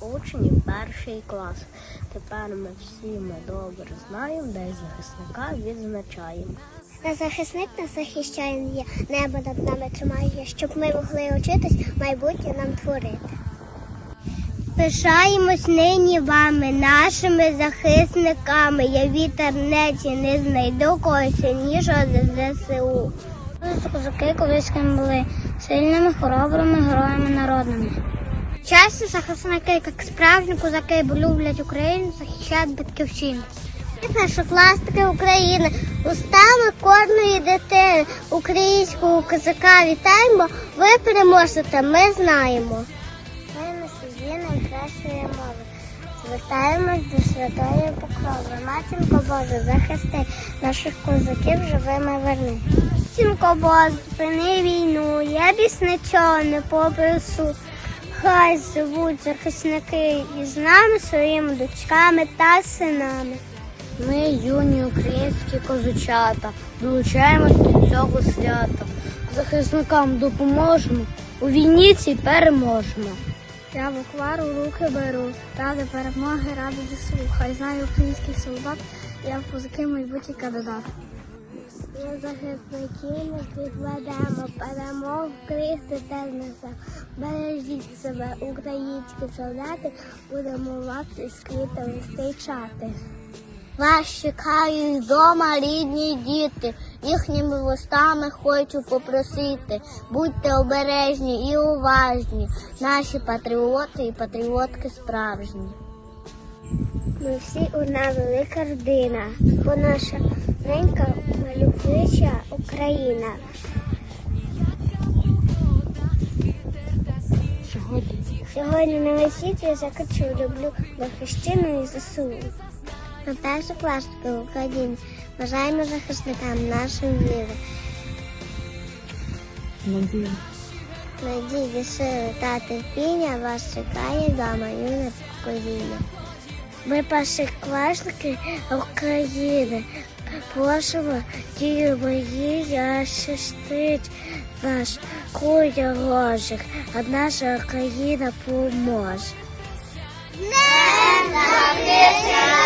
учні перший клас. Тепер ми всі ми добре знаємо, де захисника відзначаємо. На захисник нас захищає небо над нами тримає, щоб ми могли учитись, майбутнє нам творити. Пишаємось нині вами, нашими захисниками. Я в інтернеті не знайду когось сильнішого за ЗСУ. Козаки колись були сильними, хоробрими героями народними. Часто захисники, як справжні козаки, бо люблять Україну, захищають батьківщину. Першокласники України, устами кожної дитини українського козака вітаємо. Ви переможете, ми знаємо. Ми носії найкращої мови. Звертаємось до святої покрови. Матінко Боже, захисти наших козаків живими верни. Матінко Боже, зупини війну, я біс нічого не попросу. Хай живуть захисники із нами, своїми дочками та синами. Ми, юні українські козачата, долучаємось до цього свята. Захисникам допоможемо, у війні цій переможемо. Я буквар у руки беру, ради перемоги, ради ЗСУ. Хай знає український солдат, я в козаки майбутній кандидат. Ми захисників не перемог крихти теж несемо. Бережіть себе, українські солдати, будемо вас із квітами зустрічати. Вас чекають вдома рідні діти, їхніми вустами хочу попросити. Будьте обережні і уважні, наші патріоти і патріотки справжні. Ми всі одна велика родина, бо наша ненька малюкича Україна. Сьогодні Сьогодні на весіті я закачу люблю батьківщину і ЗСУ. Ми першокласники в Україні бажаємо захисникам нашої віри, надію. надії, сили та терпіння вас чекає вдома юне покоління. Ми першокласники України. Просимо дію мої захистить наш куля ложик, а наша Україна поможе. Наші